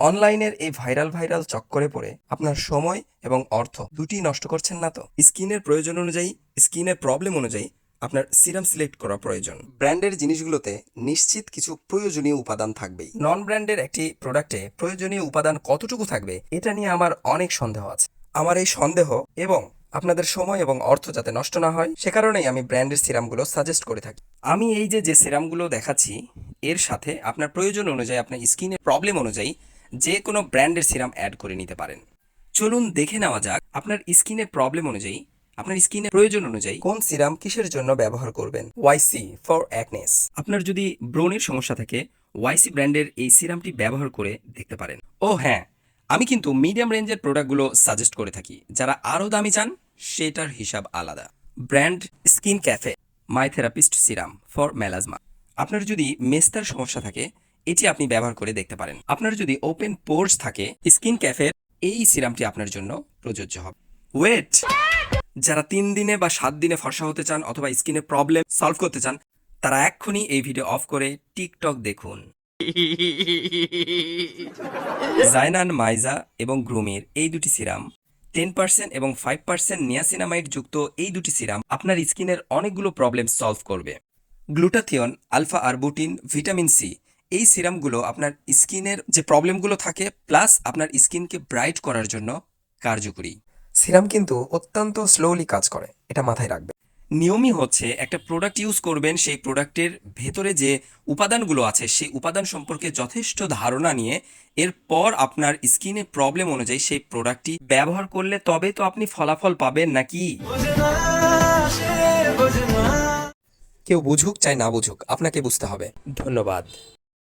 অনলাইনের এই viral viral চক্করে পড়ে আপনার সময় এবং অর্থ দুটি নষ্ট করছেন না তো? স্কিনের প্রয়োজন অনুযায়ী, স্কিনের প্রবলেম অনুযায়ী আপনার সিরাম সিলেক্ট করা প্রয়োজন। ব্র্যান্ডের জিনিসগুলোতে নিশ্চিত কিছু প্রয়োজনীয় উপাদান থাকবেই। নন ব্র্যান্ডের একটি প্রোডাক্টে প্রয়োজনীয় উপাদান কতটুকু থাকবে, এটা নিয়ে আমার অনেক সন্দেহ আছে। আমার এই সন্দেহ এবং আপনাদের সময় এবং অর্থ যাতে নষ্ট না হয়, সে কারণেই আমি ব্র্যান্ডের সিরামগুলো সাজেস্ট করে থাকি। আমি এই যে যে সিরামগুলো দেখাচ্ছি, এর সাথে আপনার প্রয়োজন অনুযায়ী, আপনার স্কিনের প্রবলেম অনুযায়ী যে কোনো ব্র্যান্ডের সিরাম অ্যাড করে নিতে পারেন। চলুন দেখে নেওয়া যাক আপনার স্কিনের প্রবলেম অনুযায়ী, আপনার স্কিনের প্রয়োজন অনুযায়ী কোন সিরাম কিসের জন্য ব্যবহার করবেন। ওয়াইসি ফর অ্যাকনেস আপনার যদি ব্রণের সমস্যা থাকে ওয়াইসি ব্র্যান্ডের এই সিরামটি ব্যবহার করে দেখতে পারেন। ও হ্যাঁ আমি কিন্তু মিডিয়াম রেঞ্জের প্রোডাক্টগুলো সাজেস্ট করে থাকি। যারা আরও দামি চান, সেটার হিসাব আলাদা। Brand skin cafe, my therapist serum for melasma. আপনার যদি মেস্তার সমস্যা থাকে এটি আপনি ব্যবহার করে দেখতে পারেন। আপনার যদি ওপেন পোর্স থাকে স্কিন ক্যাফের এই সিরামটি আপনার জন্য প্রযোজ্য হবে। ওয়েট যারা তিন দিনে বা সাত দিনে ফর্সা হতে চান অথবা স্কিনের প্রবলেম সলভ করতে চান, তারা এক্ষুনি এই ভিডিও অফ করে টিকটক দেখুন। জাইনান মাইজা এবং গ্রুমির এই দুটি সিরাম টেন পার্সেন্ট এবং ফাইভ পার্সেন্ট নিয়াসিনামাইড যুক্ত এই দুটি সিরাম আপনার স্কিনের অনেকগুলো প্রবলেম সলভ করবে। Glutathione alpha arbutin vitamin C এই সিরামগুলো আপনার স্কিনের যে প্রবলেমগুলো থাকে প্লাস আপনার স্কিনকে ব্রাইট করার জন্য কার্যকরী। সিরাম কিন্তু অত্যন্ত স্লোলি কাজ করে এটা মাথায় রাখবে নিয়মই হচ্ছে একটা প্রোডাক্ট ইউজ করবেন সেই প্রোডাক্টের ভেতরে যে উপাদানগুলো আছে সেই উপাদান সম্পর্কে যথেষ্ট ধারণা নিয়ে এরপর আপনার স্কিনে প্রবলেম অনুযায়ী সেই প্রোডাক্টটি ব্যবহার করলে তবে তো আপনি ফলাফল পাবেন নাকি? কেউ বুঝুক চাই না বুঝুক আপনাকে বুঝতে হবে। ধন্যবাদ।